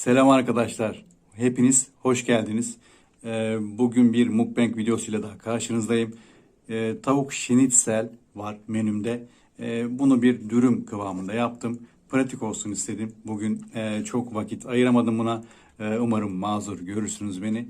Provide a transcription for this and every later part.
Selam arkadaşlar. Hepiniz hoş geldiniz. Ee, Bugün bir mukbang videosuyla daha karşınızdayım. Ee, Tavuk şinitsel var menümde. Ee, Bunu bir dürüm kıvamında yaptım. Pratik olsun istedim. Bugün e, çok vakit ayıramadım buna. Umarım mazur görürsünüz beni.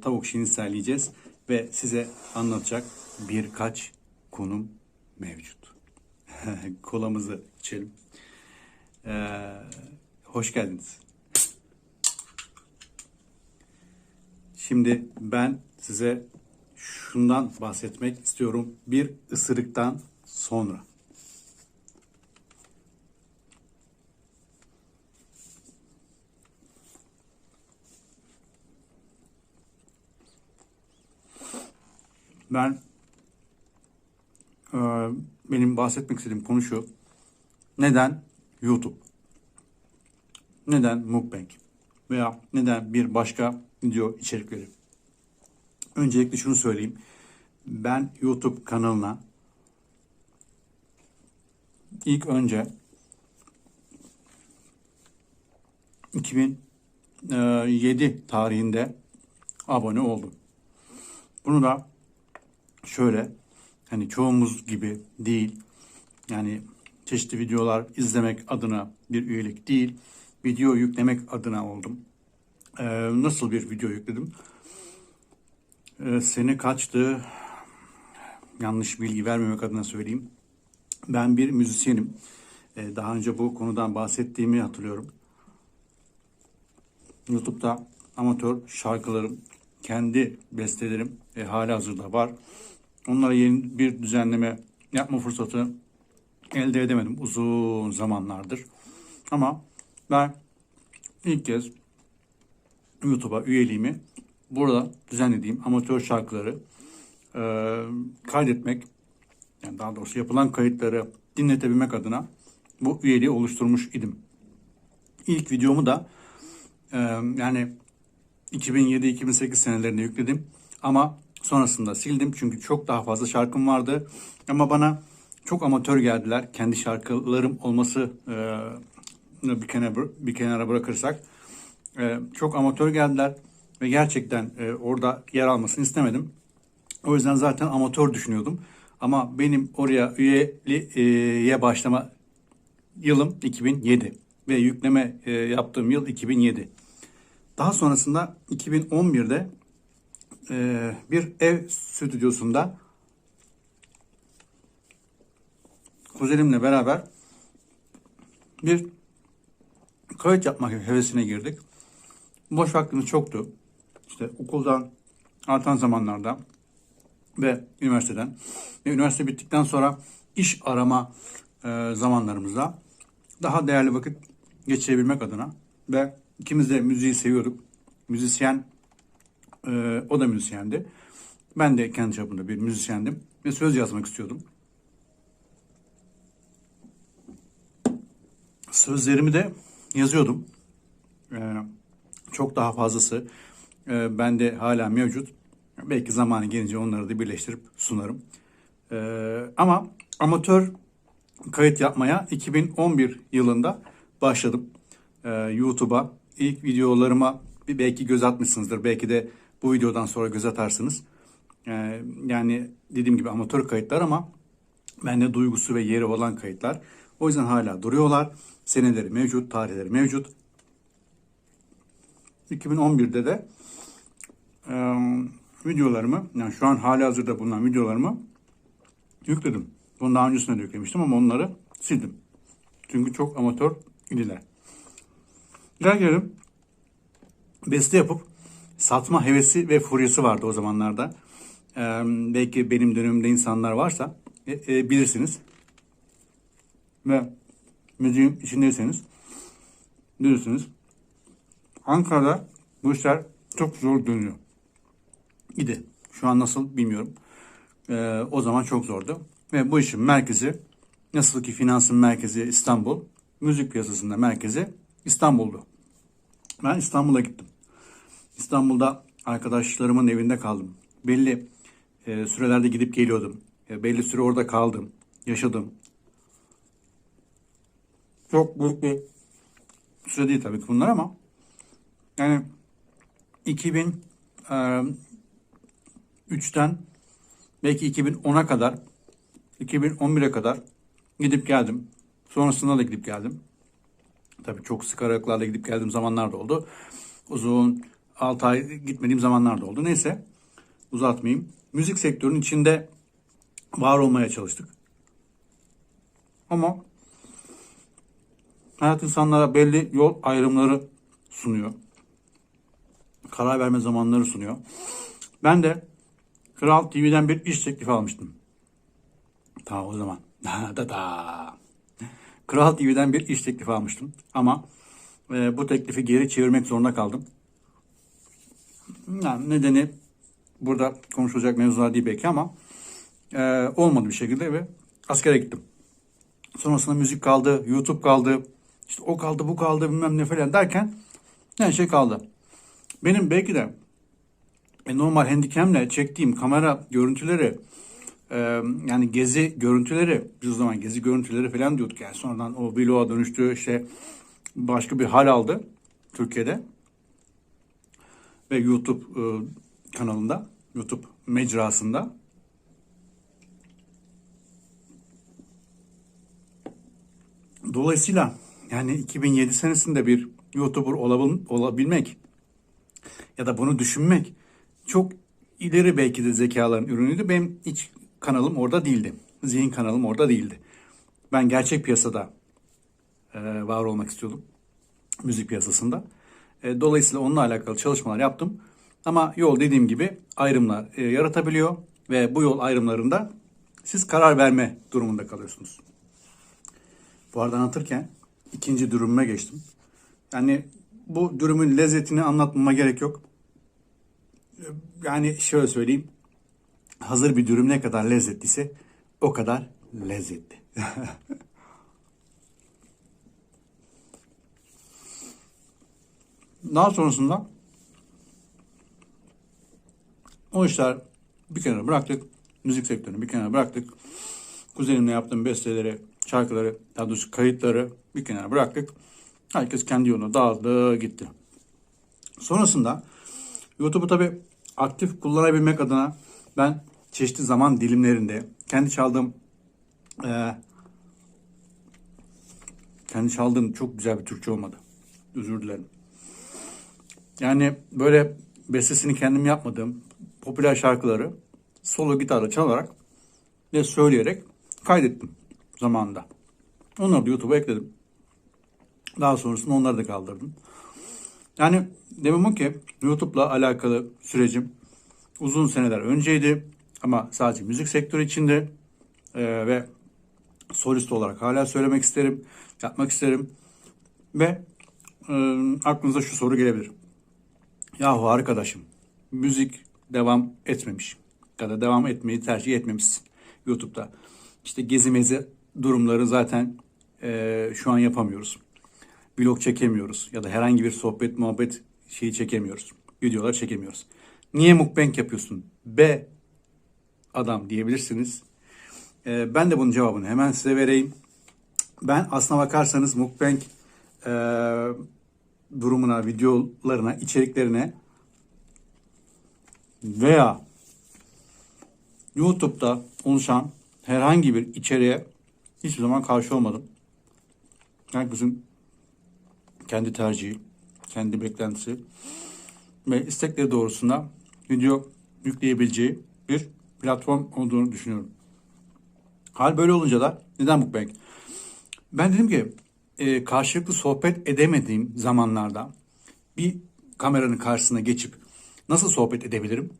Tavuk şinitsel yiyeceğiz ve size anlatacak birkaç konum mevcut. Kolamızı içelim. Hoş geldiniz. Şimdi ben size şundan bahsetmek istiyorum. Bir ısırıktan sonra. Ben e, benim bahsetmek istediğim konu şu. Neden YouTube? Neden mukbang? Veya neden bir başka video içerikleri? Öncelikle şunu söyleyeyim. Ben YouTube kanalına ilk önce 2007 tarihinde abone oldum. Bunu da şöyle hani çoğumuz gibi değil yani çeşitli videolar izlemek adına bir üyelik değil video yüklemek adına oldum. Ee, nasıl bir video yükledim? Ee, sene kaçtı? Yanlış bilgi vermemek adına söyleyeyim. Ben bir müzisyenim. Ee, daha önce bu konudan bahsettiğimi hatırlıyorum. YouTube'da amatör şarkılarım, kendi bestelerim e, hala hazırda var. Onlara yeni bir düzenleme yapma fırsatı elde edemedim uzun zamanlardır. Ama ben ilk kez YouTube'a üyeliğimi burada düzenlediğim amatör şarkıları e, kaydetmek, yani daha doğrusu yapılan kayıtları dinletebilmek adına bu üyeliği oluşturmuş idim. İlk videomu da e, yani 2007-2008 senelerinde yükledim ama sonrasında sildim çünkü çok daha fazla şarkım vardı ama bana çok amatör geldiler. Kendi şarkılarım olması e, bir kenara bir kenara bırakırsak e, çok amatör geldiler ve gerçekten e, orada yer almasını istemedim. O yüzden zaten amatör düşünüyordum. Ama benim oraya üyeliğe başlama yılım 2007 ve yükleme e, yaptığım yıl 2007. Daha sonrasında 2011'de e, bir ev stüdyosunda kuzenimle beraber bir kayıt yapmak hevesine girdik. Boş vaktimiz çoktu. İşte okuldan artan zamanlarda ve üniversiteden. Ve üniversite bittikten sonra iş arama e, zamanlarımızda daha değerli vakit geçirebilmek adına ve ikimiz de müziği seviyorduk. Müzisyen, e, o da müzisyendi. Ben de kendi çapında bir müzisyendim ve söz yazmak istiyordum. Sözlerimi de yazıyordum. Ee, çok daha fazlası e, bende hala mevcut. Belki zamanı gelince onları da birleştirip sunarım. Ee, ama amatör kayıt yapmaya 2011 yılında başladım. Ee, YouTube'a ilk videolarıma belki göz atmışsınızdır. Belki de bu videodan sonra göz atarsınız. Ee, yani dediğim gibi amatör kayıtlar ama bende duygusu ve yeri olan kayıtlar. O yüzden hala duruyorlar. Seneleri mevcut, tarihleri mevcut. 2011'de de e, videolarımı, yani şu an hali hazırda bulunan videolarımı yükledim. Bunu daha öncesinde de yüklemiştim ama onları sildim. Çünkü çok amatör idiler. Gel gelelim. Beste yapıp satma hevesi ve furyası vardı o zamanlarda. Ee, belki benim dönemimde insanlar varsa e, e, bilirsiniz. Ve müziğin içindeyseniz bilirsiniz. Ankara'da bu işler çok zor dönüyor. İdi. Şu an nasıl bilmiyorum. Ee, o zaman çok zordu. Ve bu işin merkezi nasıl ki finansın merkezi İstanbul, müzik piyasasında merkezi İstanbul'du. Ben İstanbul'a gittim. İstanbul'da arkadaşlarımın evinde kaldım. Belli e, sürelerde gidip geliyordum. E, belli süre orada kaldım. Yaşadım. Çok büyük bir süre değil tabii ki bunlar ama Yani 2003'ten belki 2010'a kadar 2011'e kadar gidip geldim. Sonrasında da gidip geldim. Tabii çok sık aralıklarla gidip geldiğim zamanlar da oldu. Uzun 6 ay gitmediğim zamanlar da oldu. Neyse uzatmayayım. Müzik sektörünün içinde var olmaya çalıştık. Ama hayat insanlara belli yol ayrımları sunuyor. Karar verme zamanları sunuyor. Ben de Kral TV'den bir iş teklifi almıştım. Ta o zaman. da da. Kral TV'den bir iş teklifi almıştım. Ama e, bu teklifi geri çevirmek zorunda kaldım. Yani nedeni burada konuşulacak mevzular değil belki ama e, olmadı bir şekilde ve askere gittim. Sonrasında müzik kaldı, YouTube kaldı, işte o kaldı, bu kaldı bilmem ne falan derken her şey kaldı. Benim belki de e, normal handicamle çektiğim kamera görüntüleri e, yani gezi görüntüleri biz o zaman gezi görüntüleri falan diyorduk. Yani sonradan o vloga dönüştü işte başka bir hal aldı Türkiye'de ve YouTube e, kanalında YouTube mecrasında. Dolayısıyla yani 2007 senesinde bir YouTuber olabil, olabilmek ya da bunu düşünmek çok ileri belki de zekaların ürünüydü. Benim hiç kanalım orada değildi. Zihin kanalım orada değildi. Ben gerçek piyasada e, var olmak istiyordum. Müzik piyasasında. E, dolayısıyla onunla alakalı çalışmalar yaptım. Ama yol dediğim gibi ayrımlar e, yaratabiliyor ve bu yol ayrımlarında siz karar verme durumunda kalıyorsunuz. Bu arada anlatırken ikinci dürümüme geçtim. Yani bu dürümün lezzetini anlatmama gerek yok. Yani şöyle söyleyeyim. Hazır bir dürüm ne kadar lezzetliyse o kadar lezzetli. Daha sonrasında o işler bir kenara bıraktık. Müzik sektörünü bir kenara bıraktık. Kuzenimle yaptığım besteleri, şarkıları, daha doğrusu kayıtları bir kenara bıraktık. Herkes kendi yoluna dağıldı gitti. Sonrasında YouTube'u tabi aktif kullanabilmek adına ben çeşitli zaman dilimlerinde kendi çaldığım e, kendi çaldığım çok güzel bir Türkçe olmadı. Özür dilerim. Yani böyle bestesini kendim yapmadığım popüler şarkıları solo gitarla çalarak ve söyleyerek kaydettim zamanında. Onları da YouTube'a ekledim. Daha sonrasında onları da kaldırdım. Yani demem o ki YouTube'la alakalı sürecim uzun seneler önceydi. Ama sadece müzik sektörü içinde e, ve solist olarak hala söylemek isterim, yapmak isterim. Ve e, aklınıza şu soru gelebilir. Yahu arkadaşım müzik devam etmemiş ya da devam etmeyi tercih etmemişsin YouTube'da. İşte gezi mezi durumları zaten e, şu an yapamıyoruz. Vlog çekemiyoruz ya da herhangi bir sohbet muhabbet şeyi çekemiyoruz. Videolar çekemiyoruz. Niye mukbang yapıyorsun? B adam diyebilirsiniz. E, ben de bunun cevabını hemen size vereyim. Ben aslına bakarsanız mukbang e, durumuna, videolarına, içeriklerine veya YouTube'da oluşan herhangi bir içeriğe hiçbir zaman karşı olmadım. Herkesin kendi tercihi, kendi beklentisi ve istekleri doğrusunda video yükleyebileceği bir platform olduğunu düşünüyorum. Hal böyle olunca da neden mukbang? Ben dedim ki e, karşılıklı sohbet edemediğim zamanlarda bir kameranın karşısına geçip nasıl sohbet edebilirim?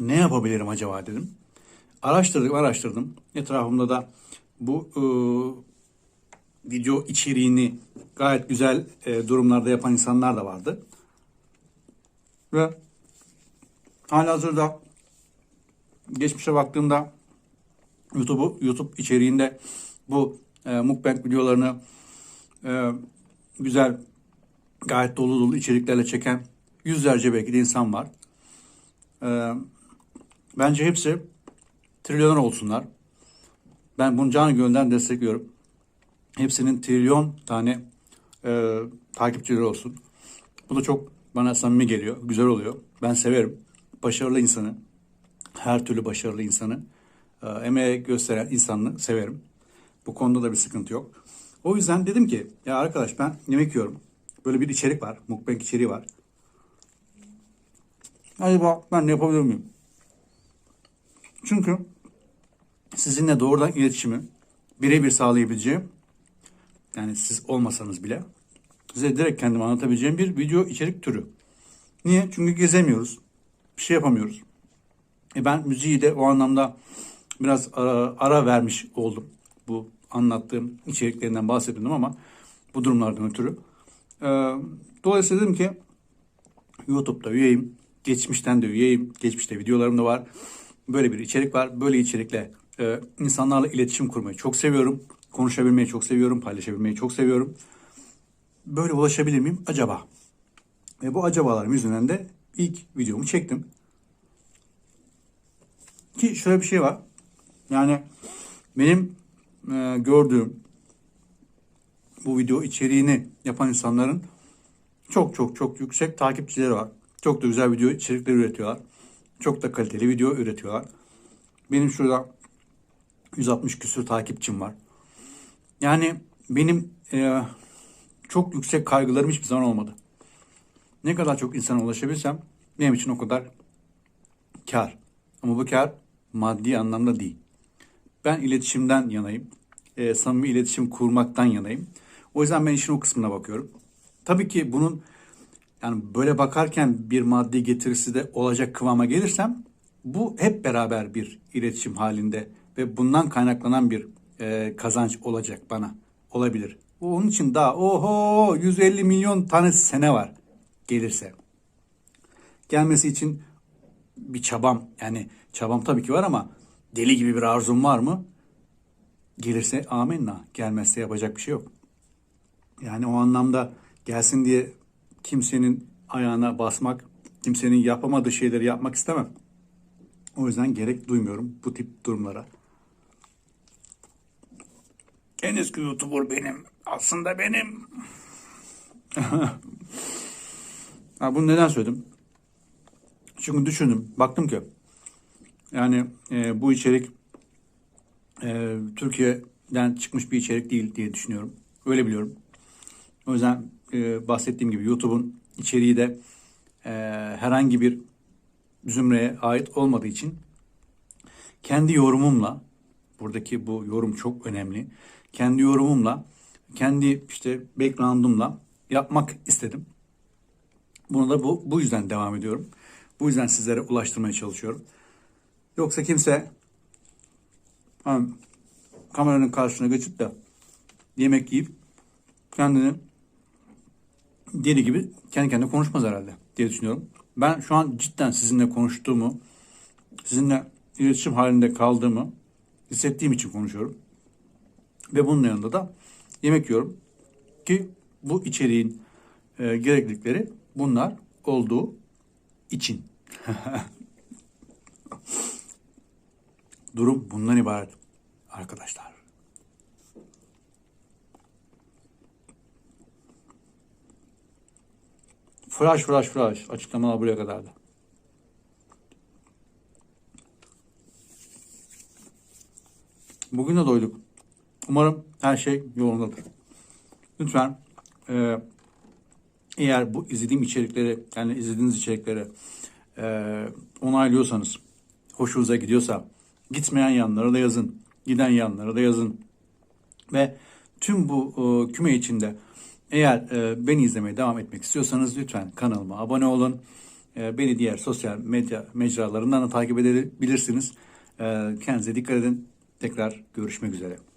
Ne yapabilirim acaba dedim. Araştırdım, araştırdım. Etrafımda da bu e, video içeriğini gayet güzel e, durumlarda yapan insanlar da vardı. Ve halihazırda geçmişe baktığımda YouTube YouTube içeriğinde bu e, mukbang videolarını e, güzel gayet dolu dolu içeriklerle çeken yüzlerce belki de insan var. E, bence hepsi trilyoner olsunlar. Ben bunu canı gönülden destekliyorum. Hepsinin trilyon tane e, takipçileri olsun. Bu da çok bana samimi geliyor, güzel oluyor. Ben severim. Başarılı insanı, her türlü başarılı insanı, e, emeğe gösteren insanı severim. Bu konuda da bir sıkıntı yok. O yüzden dedim ki ya arkadaş ben yemek yiyorum. Böyle bir içerik var. Mukbang içeriği var. Acaba ben de yapabilir miyim? Çünkü sizinle doğrudan iletişimi birebir sağlayabileceğim yani siz olmasanız bile size direkt kendimi anlatabileceğim bir video içerik türü. Niye? Çünkü gezemiyoruz. Bir şey yapamıyoruz. E ben müziği de o anlamda biraz ara, ara vermiş oldum. Bu anlattığım içeriklerinden bahsettim ama bu durumlardan ötürü. Ee, dolayısıyla dedim ki YouTube'da üyeyim. Geçmişten de üyeyim. Geçmişte videolarım da var. Böyle bir içerik var. Böyle içerikle e, insanlarla iletişim kurmayı çok seviyorum. Konuşabilmeyi çok seviyorum. Paylaşabilmeyi çok seviyorum. Böyle ulaşabilir miyim acaba? Ve bu acabalarım yüzünden de ilk videomu çektim. Ki şöyle bir şey var. Yani benim e, gördüğüm bu video içeriğini yapan insanların çok çok çok yüksek takipçileri var. Çok da güzel video içerikleri üretiyorlar. Çok da kaliteli video üretiyorlar. Benim şurada 160 küsur takipçim var. Yani benim e, çok yüksek kaygılarım hiçbir zaman olmadı. Ne kadar çok insana ulaşabilsem benim için o kadar kar. Ama bu kar maddi anlamda değil. Ben iletişimden yanayım. E, samimi iletişim kurmaktan yanayım. O yüzden ben işin o kısmına bakıyorum. Tabii ki bunun yani böyle bakarken bir maddi getirisi de olacak kıvama gelirsem bu hep beraber bir iletişim halinde ve bundan kaynaklanan bir e, kazanç olacak bana. Olabilir. Onun için daha oho 150 milyon tane sene var gelirse. Gelmesi için bir çabam yani çabam tabii ki var ama deli gibi bir arzum var mı? Gelirse amenna. Gelmezse yapacak bir şey yok. Yani o anlamda gelsin diye kimsenin ayağına basmak, kimsenin yapamadığı şeyleri yapmak istemem. O yüzden gerek duymuyorum bu tip durumlara. En eski YouTuber benim. Aslında benim. ha, bunu neden söyledim? Çünkü düşündüm. Baktım ki yani e, bu içerik e, Türkiye'den çıkmış bir içerik değil diye düşünüyorum. Öyle biliyorum. O yüzden e, bahsettiğim gibi YouTube'un içeriği de e, herhangi bir zümreye ait olmadığı için kendi yorumumla buradaki bu yorum çok önemli. Kendi yorumumla, kendi işte background'umla yapmak istedim. Bunu da bu, bu yüzden devam ediyorum. Bu yüzden sizlere ulaştırmaya çalışıyorum. Yoksa kimse hani, kameranın karşısına geçip de yemek yiyip kendini deli gibi kendi kendine konuşmaz herhalde diye düşünüyorum. Ben şu an cidden sizinle konuştuğumu, sizinle iletişim halinde kaldığımı hissettiğim için konuşuyorum. Ve bunun yanında da yemek yiyorum ki bu içeriğin e, gereklilikleri bunlar olduğu için. Durum bundan ibaret arkadaşlar. Flash flash flash açıklamalar buraya kadardı. Bugün de doyduk. Umarım her şey yolundadır. Lütfen e, eğer bu izlediğim içerikleri yani izlediğiniz içerikleri e, onaylıyorsanız, hoşunuza gidiyorsa gitmeyen yanlara da yazın, giden yanlara da yazın. Ve tüm bu e, küme içinde eğer e, beni izlemeye devam etmek istiyorsanız lütfen kanalıma abone olun. E, beni diğer sosyal medya mecralarından da takip edebilirsiniz. E, kendinize dikkat edin. Tekrar görüşmek üzere.